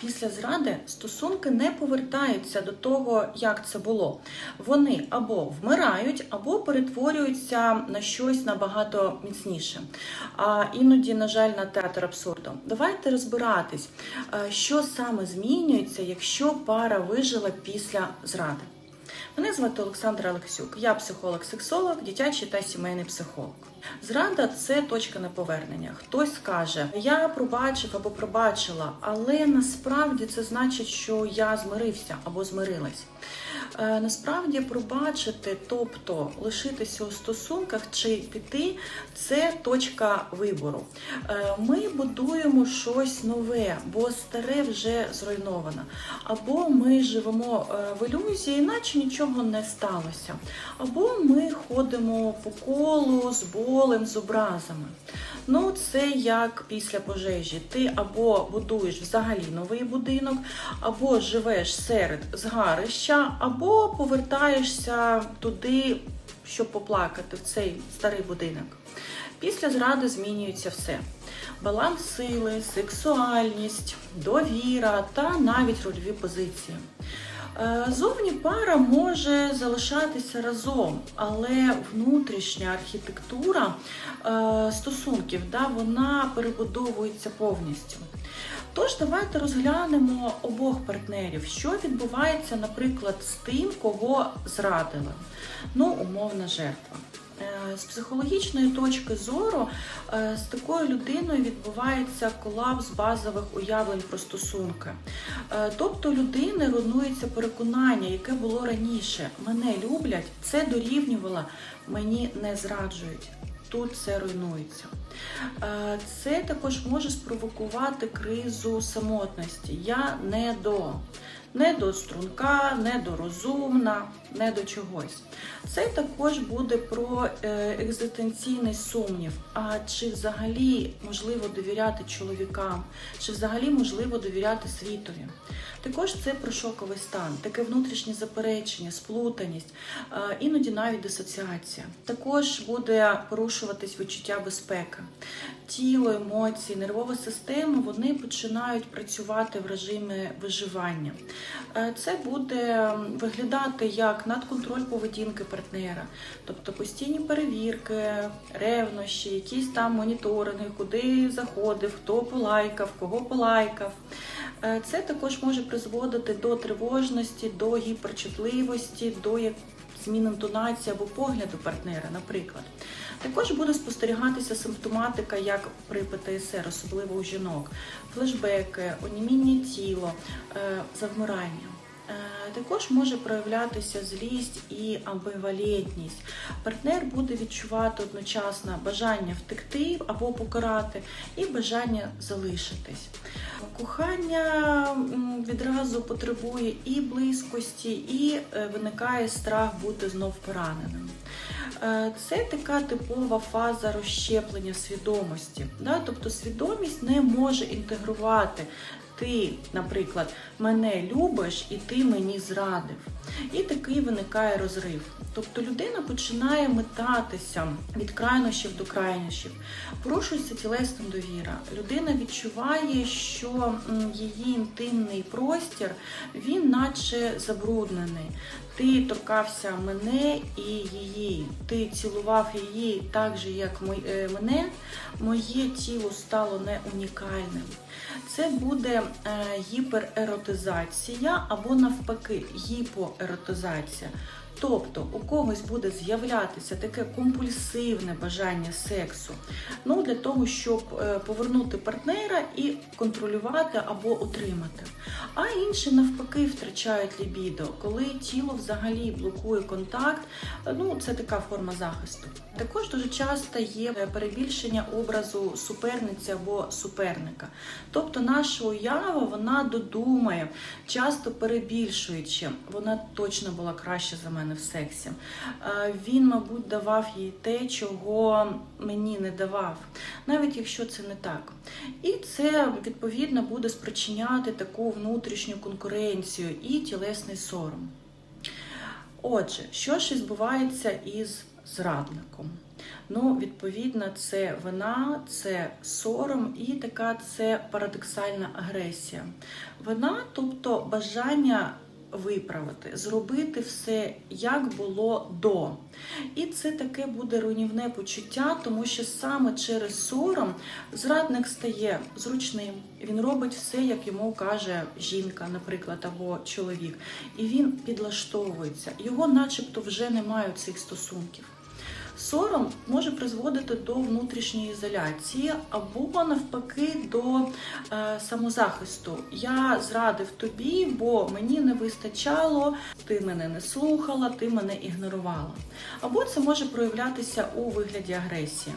Після зради стосунки не повертаються до того, як це було. Вони або вмирають, або перетворюються на щось набагато міцніше. А іноді, на жаль, на театр абсурду. Давайте розбиратись, е, що саме змінюється, якщо пара вижила після зради. Мене звати Олександра Олексюк. Я психолог-сексолог, дитячий та сімейний психолог. Зрада це точка неповернення. Хтось каже, я пробачив або пробачила, але насправді це значить, що я змирився або змирилась. Е, Насправді пробачити, тобто лишитися у стосунках чи піти, це точка вибору. Е, Ми будуємо щось нове, бо старе вже зруйновано. Або ми живемо е, в ілюзії, наче нічого не сталося. Або ми ходимо по колу з болем, з образами. Ну, це як після пожежі. Ти або будуєш взагалі новий будинок, або живеш серед згарища, або повертаєшся туди, щоб поплакати в цей старий будинок. Після зради змінюється все: баланс сили, сексуальність, довіра та навіть рольові позиції. Е, Зовні пара може залишатися разом, але внутрішня архітектура е, стосунків да, вона перебудовується повністю. Тож давайте розглянемо обох партнерів, що відбувається, наприклад, з тим, кого зрадили. Ну, умовна жертва. Е, З психологічної точки зору е, з такою людиною відбувається колапс базових уявлень про стосунки. Е, Тобто людини руйнується переконання, яке було раніше. Мене люблять, це дорівнювало, мені не зраджують. Тут це руйнується. Е, Це також може спровокувати кризу самотності. Я не до. Не до струнка, не до розумна, не до чогось. Це також буде про е, екзистенційний сумнів. А чи взагалі можливо довіряти чоловікам, чи взагалі можливо довіряти світові? Також це про шоковий стан, таке внутрішнє заперечення, сплутаність, е, іноді навіть дисоціація. Також буде порушуватись відчуття безпеки. Тіло, емоції, нервова система вони починають працювати в режимі виживання. Е, Це буде виглядати як надконтроль поведінки партнера, тобто постійні перевірки, ревнощі, якісь там моніторинги, куди заходив, хто полайкав, кого полайкав. Е, Це також може призводити до тривожності, до гіперчутливості, до змін інтонації або погляду партнера, наприклад. Також буде спостерігатися симптоматика, як при ПТСР, особливо у жінок, флешбеки, оніміння тіла, е, завмирання. Е, Також може проявлятися злість і амбивалентність. Партнер буде відчувати одночасно бажання втекти або покарати, і бажання залишитись. Кохання відразу потребує і близькості, і е, виникає страх бути знов пораненим. Е, Це така типова фаза розщеплення свідомості. Тобто свідомість не може інтегрувати. Ти, наприклад, мене любиш і ти мені зрадив. І такий виникає розрив. Тобто людина починає метатися від крайнощів до крайнощів, порушується тілесна довіра. Людина відчуває, що її інтимний простір він наче забруднений. Ти торкався мене і її. Ти цілував її так же, як е, мене. Моє тіло стало не унікальним. Це буде е, гіпереротизація або навпаки гіпоеротизація. Тобто у когось буде з'являтися таке компульсивне бажання сексу, ну для того, щоб е, повернути партнера і контролювати або утримати. А інші навпаки втрачають лібідо, коли тіло взагалі блокує контакт. Ну це така форма захисту. Також дуже часто є перебільшення образу суперниці або суперника. Тобто наша уява вона додумає, часто перебільшуючи, вона точно була краще за мене в сексі. Е, Він, мабуть, давав їй те, чого мені не давав, навіть якщо це не так. І це відповідно буде спричиняти таку внутрішню конкуренцію і тілесний сором. Отже, що ж відбувається із зрадником. Ну, відповідно, це вина, це сором і така це парадоксальна агресія. Вина, тобто бажання виправити, зробити все як було до. І це таке буде руйнівне почуття, тому що саме через сором зрадник стає зручним. Він робить все, як йому каже жінка, наприклад, або чоловік. І він підлаштовується. Його, начебто, вже немає цих стосунків. Сором може призводити до внутрішньої ізоляції або навпаки до е, самозахисту. Я зрадив тобі, бо мені не вистачало, ти мене не слухала, ти мене ігнорувала. Або це може проявлятися у вигляді агресії.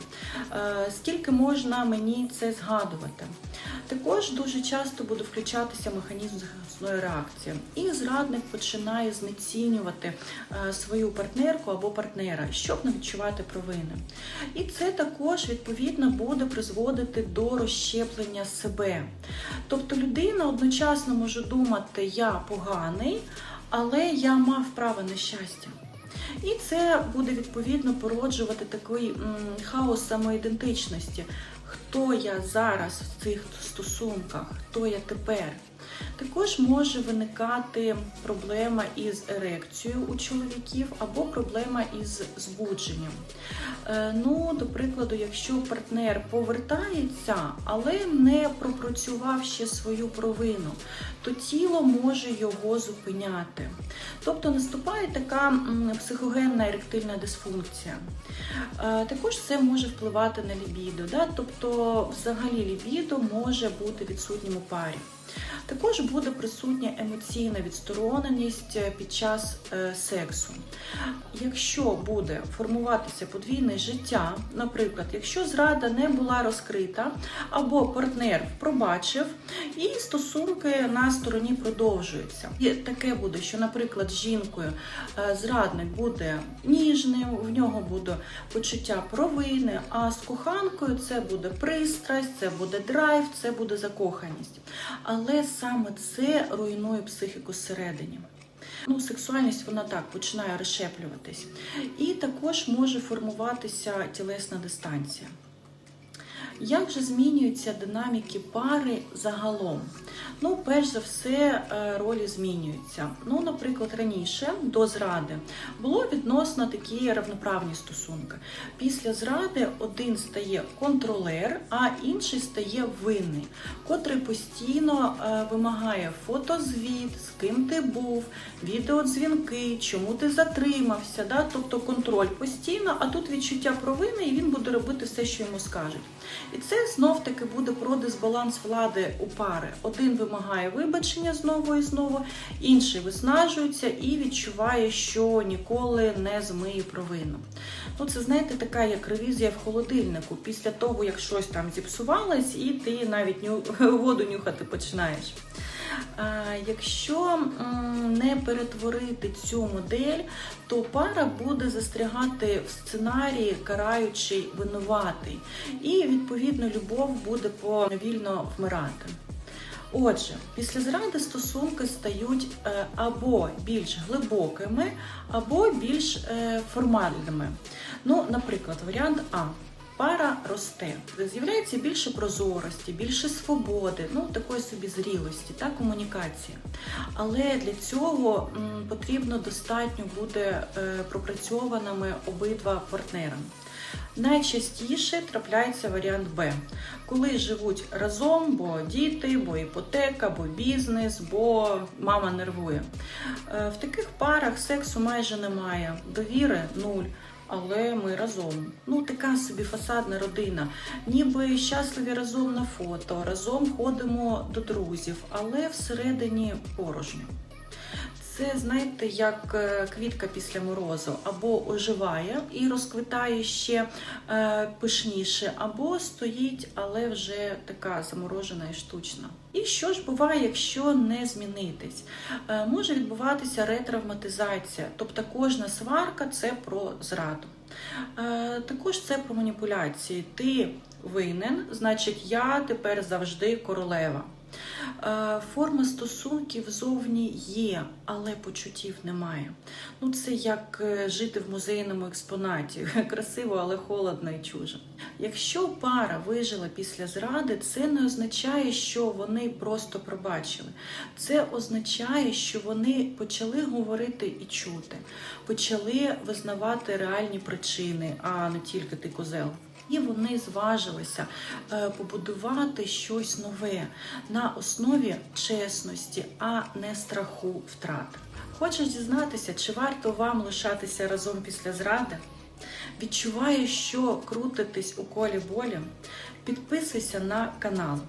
Е, скільки можна мені це згадувати? Також дуже часто буде включатися механізм захисної реакції, і зрадник починає знецінювати е, свою партнерку або партнера, щоб не відчувати провини. І це також відповідно буде призводити до розщеплення себе. Тобто людина одночасно може думати, я поганий, але я мав право на щастя. І це буде відповідно породжувати такий хаос самоідентичності. Хто я зараз в цих стосунках, хто я тепер. Також може виникати проблема із ерекцією у чоловіків або проблема із збудженням. Е, ну, до прикладу, якщо партнер повертається, але не пропрацював ще свою провину, то тіло може його зупиняти. Тобто наступає така психогенна еректильна дисфункція. Е, також це може впливати на лібідо. Да? Тобто, взагалі, лібідо може бути відсутнім у парі. Також буде присутня емоційна відстороненість під час е, сексу. Якщо буде формуватися подвійне життя, наприклад, якщо зрада не була розкрита, або партнер пробачив, і стосунки на стороні продовжуються. І таке буде, що, наприклад, з жінкою е, зрадник буде ніжним, в нього буде почуття провини, а з коханкою це буде пристрасть, це буде драйв, це буде закоханість. Але саме це руйнує психіку зсередині. Ну, Сексуальність вона так починає розшеплюватись. І також може формуватися тілесна дистанція. Як же змінюються динаміки пари загалом? Ну, перш за все, е, ролі змінюються. Ну, наприклад, раніше до зради було відносно такі равноправні стосунки. Після зради один стає контролер, а інший стає винний, котрий постійно е, вимагає фотозвіт, з ким ти був, відеодзвінки, чому ти затримався. Да? Тобто контроль постійно, а тут відчуття провини, і він буде робити все, що йому скажуть. І це знов таки буде про дисбаланс влади у пари. Один вимагає вибачення знову і знову, інший виснажується і відчуває, що ніколи не змиє провину. Ну, це, знаєте, така як ревізія в холодильнику. Після того, як щось там зіпсувалось, і ти навіть ню... воду нюхати починаєш. Якщо не перетворити цю модель, то пара буде застрягати в сценарії, караючий винуватий, і відповідно любов буде повільно вмирати. Отже, після зради стосунки стають е, або більш глибокими, або більш е, формальними. Ну, наприклад, варіант А пара росте, з'являється більше прозорості, більше свободи, ну такої собі зрілості та комунікації. Але для цього м, потрібно достатньо буде е, пропрацьованими обидва партнерами. Найчастіше трапляється варіант Б, коли живуть разом, бо діти, бо іпотека, бо бізнес, бо мама нервує. Е, в таких парах сексу майже немає, довіри нуль але ми разом. Ну, така собі фасадна родина. Ніби щасливі разом на фото, разом ходимо до друзів, але всередині порожньо. Це, знаєте, як е, квітка після морозу, або оживає і розквитає ще е, пишніше, або стоїть, але вже така заморожена і штучна. І що ж буває, якщо не змінитись? Е, може відбуватися ретравматизація, тобто кожна сварка це про зраду. Також це про маніпуляції. Ти винен, значить, я тепер завжди королева. Е, Форма стосунків зовні є, але почуттів немає. Ну, це як е, жити в музейному експонаті. Красиво, але холодно і чуже. Якщо пара вижила після зради, це не означає, що вони просто пробачили. Це означає, що вони почали говорити і чути, почали визнавати реальні причини, а не тільки ти козел. І вони зважилися е, побудувати щось нове на основі чесності, а не страху втрати. Хочеш дізнатися, чи варто вам лишатися разом після зради? Відчуваєш, що крутитись у колі болі? Підписуйся на канал.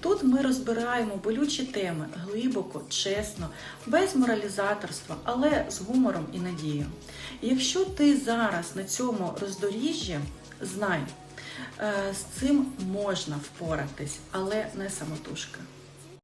Тут ми розбираємо болючі теми глибоко, чесно, без моралізаторства, але з гумором і надією. Якщо ти зараз на цьому роздоріжжі, знай, е, з цим можна впоратись, але не самотужки.